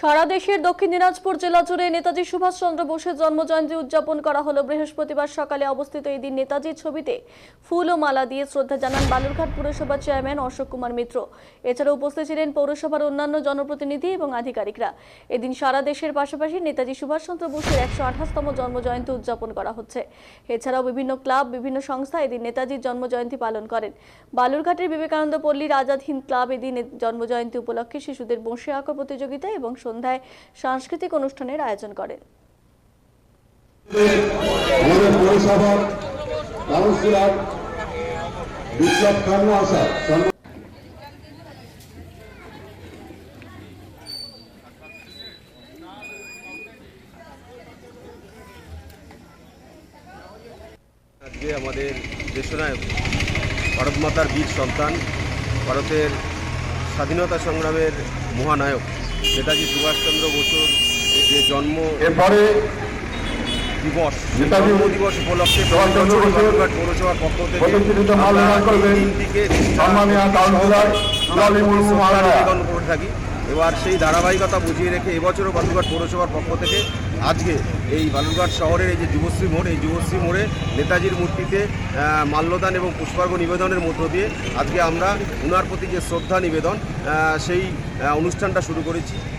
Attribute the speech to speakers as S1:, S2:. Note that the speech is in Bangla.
S1: সারা দেশের দক্ষিণ দিনাজপুর জেলা জুড়ে নেতাজি সুভাষচন্দ্র বোসের জন্মজয়ন্তী উদযাপন করা হলো বৃহস্পতিবার সকালে অবস্থিত এই দিন নেতাজির ছবিতে ফুল ও মালা দিয়ে শ্রদ্ধা জানান বালুরঘাট পুরসভার চেয়ারম্যান অশোক কুমার মিত্র। এছাড়া উপস্থিত ছিলেন পৌরসভার অন্যান্য জনপ্রতিনিধি এবং আধিকারিকরা। এদিন সারা দেশের পাশাপাশি নেতাজি সুভাষচন্দ্র বোসের একশো আঠাশতম জন্মজয়ন্তী উদযাপন করা হচ্ছে। এছাড়াও বিভিন্ন ক্লাব, বিভিন্ন সংস্থা এদিন নেতাজির জন্মজয়ন্তী পালন করেন। বালুরঘাটের বিবেকানন্দ পল্লীর আজাদ হিন্দ ক্লাব এদিন জন্মজয়ন্তী উপলক্ষে শিশুদের বসে আঁকা প্রতিযোগিতা এবং সন্ধ্যায় সাংস্কৃতিক অনুষ্ঠানের আয়োজন করেন।
S2: আজকে আমাদের দেশনায়ক ভারত মাতার বীর সন্তান ভারতের স্বাধীনতা সংগ্রামের মহানায়ক নেতাজি সুভাষচন্দ্র বসুর যে জন্ম
S3: এরপরে
S2: দিবস জন্ম দিবস উপলক্ষে পৌরসভার পক্ষ থেকে দিনটিকে। নিবেদন করে থাকি এবার সেই ধারাবাহিকতা বুঝিয়ে রেখে এবছরও বালুরঘাট পৌরসভার পক্ষ থেকে আজকে এই বালুরঘাট শহরের এই যে যুবশ্রী মোড়, এই যুবশ্রী মোড়ে নেতাজির মূর্তিতে মাল্যদান এবং পুষ্পার্ঘ নিবেদনের মধ্য দিয়ে আজকে আমরা ওনার প্রতি যে শ্রদ্ধা নিবেদন সেই অনুষ্ঠানটা শুরু করেছি।